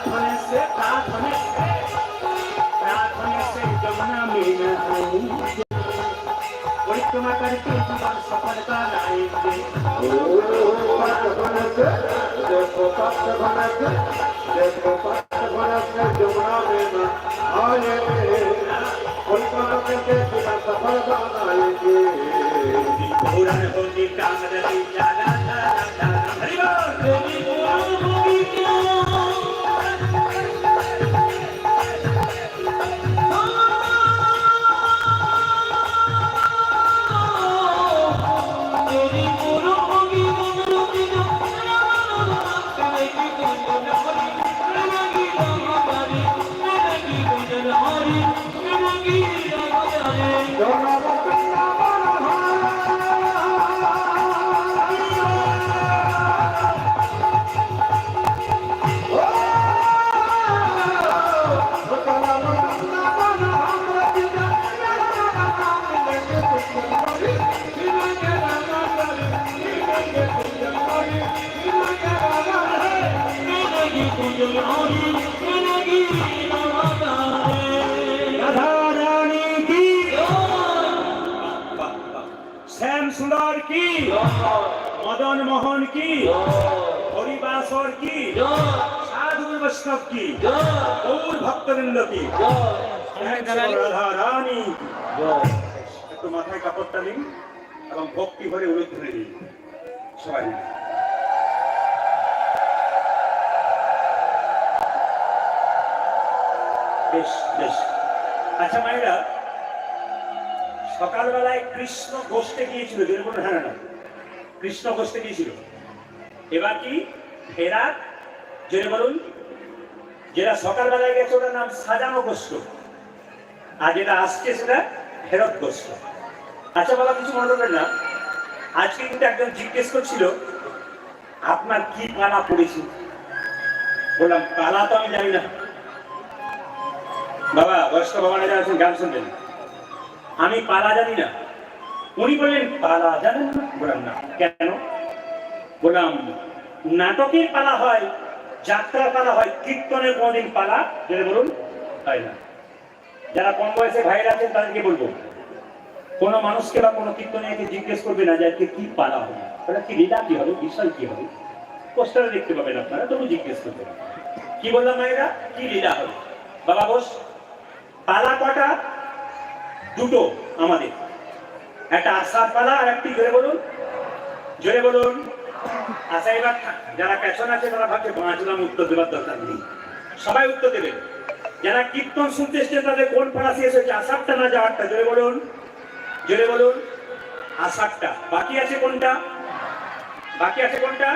प्रार्थना से प्रार्थना से प्रार्थना से यमुना में नहाएंगे परिक्रमा करके जीवन सफल बनाएंगे प्रार्थना से देखो प्रार्थना से देखो प्रार्थना से जमुना में नहाएंगे परिक्रमा करके जीवन सफल बनाएंगे पूरन होती कामदली जाना जाना जाना শ্যাম সুন্দর কি? মদন মোহন কি? হরিবাসর কি? সাধু বৈষ্ণব কি? গৌর ভক্তবৃন্দ কি? রাধা রানী একটু মাথায় কাপড়টা নিন এবং ভক্তি ভরে উলুধ্বনি দিন সবাই বেশ বেশ। আচ্ছা মায়েরা সকালবেলায় কৃষ্ণ গোষ্ঠে গিয়েছিল যেরকম কোনো হ্যাঁ না কৃষ্ণ গোষ্ঠে গিয়েছিল। এবার কি? ফেরার জেনে বলুন যেটা সকালবেলায় গেছে, ওটার নাম সাজানো গোষ্ঠ আর যেটা আসছে, সেটা ফেরত গোষ্ঠ আচ্ছা বাবা, কিছু মনে করবেন না। আজকে কিন্তু একজন জিজ্ঞেস করছিল, আপনার কি পালা পড়েছে? বললাম, পালা তো আমি জানি না। বাবা, বয়স্ক বাবা যারা আছেন, গান শুনবেন। আমি পালা জানি না। উনি বললেন, পালা জানেন না? বললাম, না। কেন? বললাম নাটকের পালা হয় যাত্রার পালা হয় কীর্তনের কোনদিন পালা? যেটা বলুন হয় না? যারা কম বয়সে ভাইরা আছেন, তাদেরকে বলব, কোনো মানুষকে বা কোনো কীর্তনীয়কে জিজ্ঞেস করবে না যে কি পালা হবে ওটা কি লীলা কি হবে? বিষয় কি হবে? পোস্টারে দেখতে পাবেন আপনারা, তবু জিজ্ঞেস করবেন কি বললাম মায়েরা কি লীলা হবে বাবা বস, পালা কটা? দুটো আমাদের। একটা আশার পালা আর একটি জোরে বলুন। জোরে বলুন। আশা এবার যারা পেছনে আছে তারা ভাবছে বাঁচলাম উত্তর দেওয়ার দরকার নেই। সবাই উত্তর দেবেন। যারা কীর্তন শুনতে এসছেন তাদের কোন পালা শেষ হয়েছে আষাঢ়টা না যাওয়ারটা জোরে বলুন। জোরে বলুন। আষাঢ়টা বাকি আছে কোনটা? বাকি আছে কোনটা?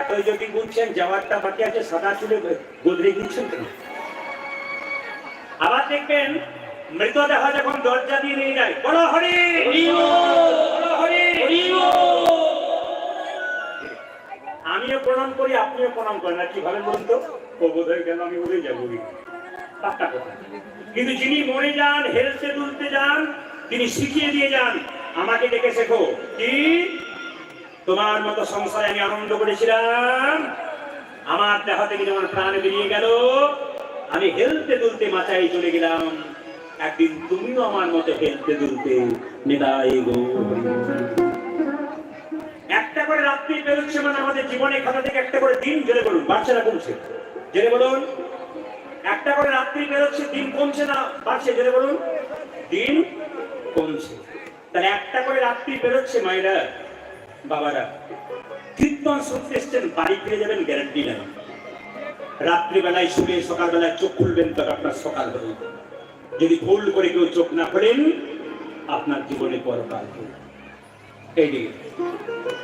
এতই যদি বুঝছেন যাওয়ারটা বাকি আছে, সাদা চুলে গোদরে দিচ্ছেন কেন? আবার দেখবেন মৃতদেহ যখন দরজা দিয়ে নিয়ে যায়, বলো হরি! আমিও প্রণাম করি, আপনিও প্রণাম করেন। না কীভাবে বলুন তো? হয়ে গেল আমি বলে। যাব কিন্তু যিনি মরে যান হেলতে তুলতে যান, তিনি শিখিয়ে দিয়ে যান, আমাকে ডেকে শেখো। কি? তোমার মতো সংসারে আমি আনন্দ করেছিলাম। আমার দেহ থেকে যেমন প্রাণ বেরিয়ে গেল আমি হেলতে দুলতে মাথায় চলে গেলাম। একদিন তুমিও আমার মতো হেলতে দুলতে নিদাই গো। একটা করে রাত্রি বেরোচ্ছে মানে আমাদের জীবনে খাতা থেকে একটা করে দিন জেনে বলুন বাচ্চারা কমছে। জেলে বলুন একটা করে রাত্রি বেরোচ্ছে দিন কমছে না, বাড়ছে, জেলে বলুন দিন কমছে। তাহলে একটা করে রাত্রি বেরোচ্ছে মায়েরা, বাবারা, কীর্তন শুনতে এসছেন, বাড়ি ফিরে যাবেন গ্যারান্টি নেই রাত্রিবেলায় শুয়ে সকালবেলায় চোখ খুলবেন তো আপনার সকাল হয়ে। যদি ভুল করে কেউ চোখ না খোলেন, আপনার জীবনে পরকাল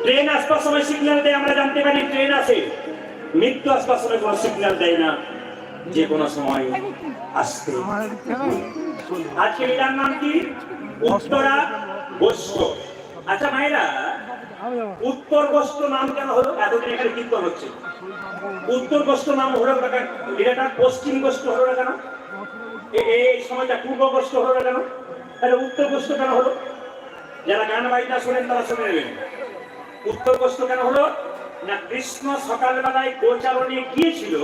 ট্রেন আসবার সময় সিগন্যাল দেয়, আমরা জানতে পারি ট্রেন আসে মৃত্যু আসবার সময় কোনো সিগন্যাল দেয় না। যে কোনো সময় আসতে আজকে লীলার নাম কি? উত্তরা গোস্ত আচ্ছা মায়েরা উত্তর গোস্ত নাম কেন হলো? এতদিন এখানে কীর্তন হচ্ছে। উত্তর গোস্ত নাম হলো না কেন? লীলাটা পশ্চিম গোস্ত হলো না কেন? এই সময়টা পূর্ব গোস্ত হলো না কেন? তাহলে উত্তর গোস্ত কেন হলো? যারা গান বাজনা শোনেন তারা শুনে নেবেন। উত্তর গোস্ত কেন হলো? না কৃষ্ণ সকালবেলায় গোচারণে গিয়েছিল,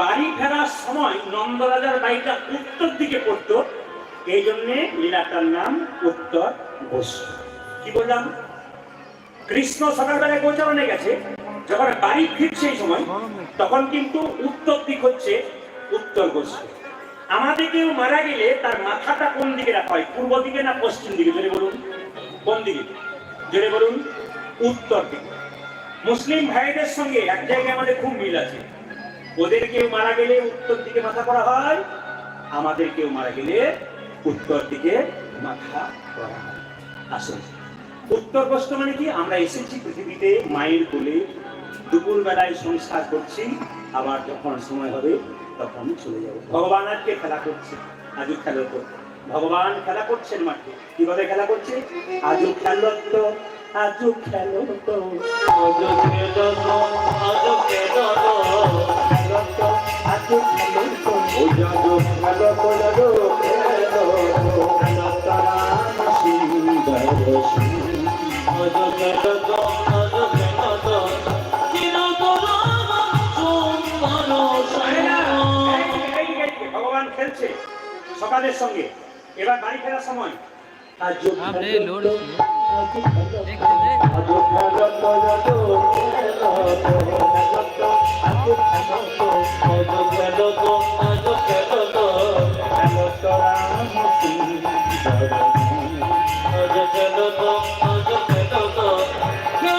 বাড়ি ফেরার সময় নন্দরাজার বাড়িটা উত্তর দিকে পড়তো, এই জন্যে লীলাটার নাম উত্তর গোস্ব কি বললাম? কৃষ্ণ সকালবেলায় গোচারণে গেছে। যখন বাড়ি ফিরছে এই সময়, তখন কিন্তু উত্তর দিক হচ্ছে উত্তর গোস্ব আমাদের কেউ মারা গেলে তার মাথাটা কোন দিকে রাখা হয়? পূর্ব দিকে না পশ্চিম দিকে? জোরে বলুন। কোন দিকে? জোরে বলুন। উত্তর দিকে। মুসলিম ভাইদের সঙ্গে এক জায়গায় আমাদের খুব মিল আছে। ওদের কেউ মারা গেলে উত্তর দিকে মাথা করা হয়। আমাদের কেউ মারা গেলে উত্তর দিকে মাথা করা হয়। আসুন। উত্তর প্রশ্ন মানে কি? আমরা এসেছি পৃথিবীতে মায়ের কোলে। দুপুর বেলায় সংস্কার করছি। আবার যখন সময় হবে, তখন চলে যাব। ভগবান আজকে খেলা করছে। আজও খেলো তো ভগবান খেলা করছেন মাঠে। কীভাবে খেলা করছে? আজও খেলো তো, আজও খেলো তো। আজো খেলো তো আজো খেলো তো। খেলো তো আজও খেলো তো ও যাদু খেলো তো। ভগবান খেলছে সকালের সঙ্গে। এবার বাড়ি ফেরার সময়। আজ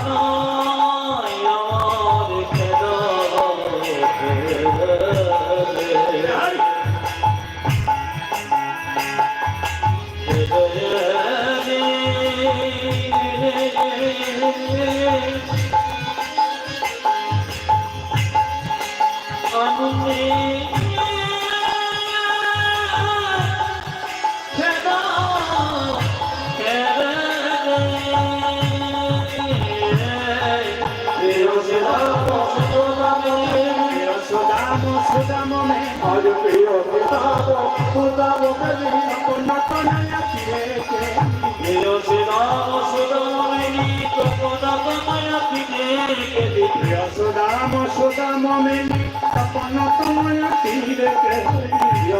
সুন্দর সুদাম সুদাম মেলি আজ প্রিয় রাম সুদাম মেলি কোনতনায় ফিরেছে প্রিয় শ্রীরাম সুদামিনী তপনতনয় ফিরে প্রিয় সুদাম সুদাম মেলি তপন তোমায় ফিরেছে প্রিয়